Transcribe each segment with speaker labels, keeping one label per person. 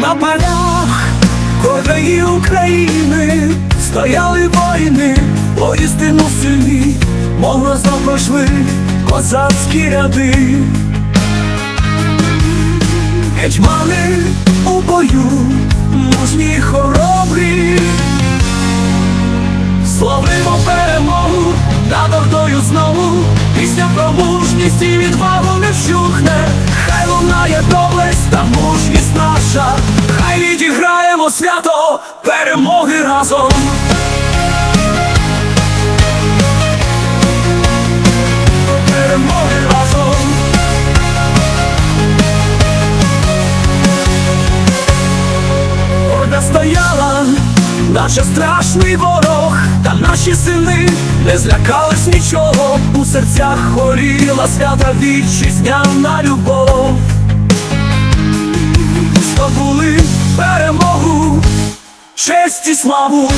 Speaker 1: На полях кожної України стояли воїни, поістину сильні, мов розно пройшли козацькі ряди. Гетьмани у бою, мужні хоробрі, Славимо перемогу над ордою знову, пісня про мужність і відвагу не вщухне, перемоги разом. Перемоги разом. Орда стояла, наче страшний ворог, та наші сини не злякались нічого, у серцях горіла свята вітчизняна любов. Славу.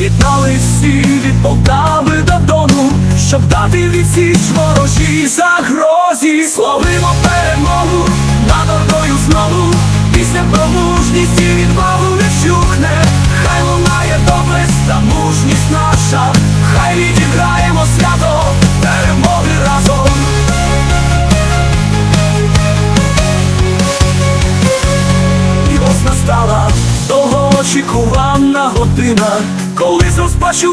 Speaker 1: З'єднали всі від Полтави до Дону, щоб дати відсіч ворожій загрозі. Славимо перемогу над ордою знову, пісня про мужність і відвагу не вщухне, хай лунає доблесть та мужність наша, хай відіграємо свято перемоги разом. І ось настала довгоочікувана година, коли з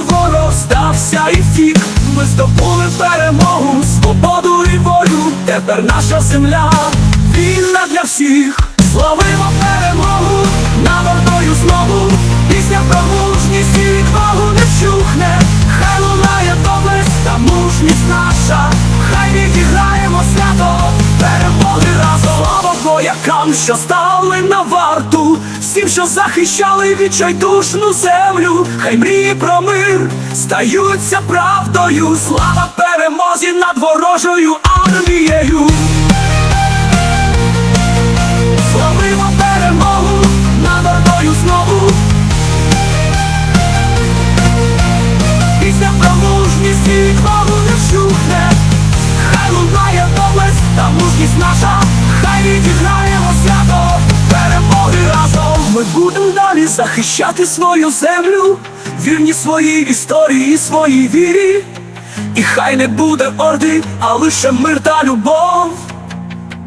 Speaker 1: ворог стався і втік. Ми здобули перемогу, свободу і волю. Тепер наша земля вільна для всіх. Славимо перемогу над знову. Пісня про мужність і відвагу не вщухне. Хай лунає доблесть та мужність наша. Хай відіграємо свято перемоги разом. Слава воякам, що стали на всім, що захищали відчайдушну землю, хай мрії про мир стаються правдою. Слава перемозі над ворожою армією. Славимо перемогу над ордою знову. Пісня про мужність і не вщухне. Хай лунає доблесть та мужність наша, захищати свою землю, вірні своїй історії, своїй вірі. І хай не буде орди, а лише мир та любов.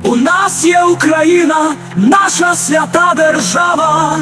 Speaker 1: У нас є Україна, наша свята держава.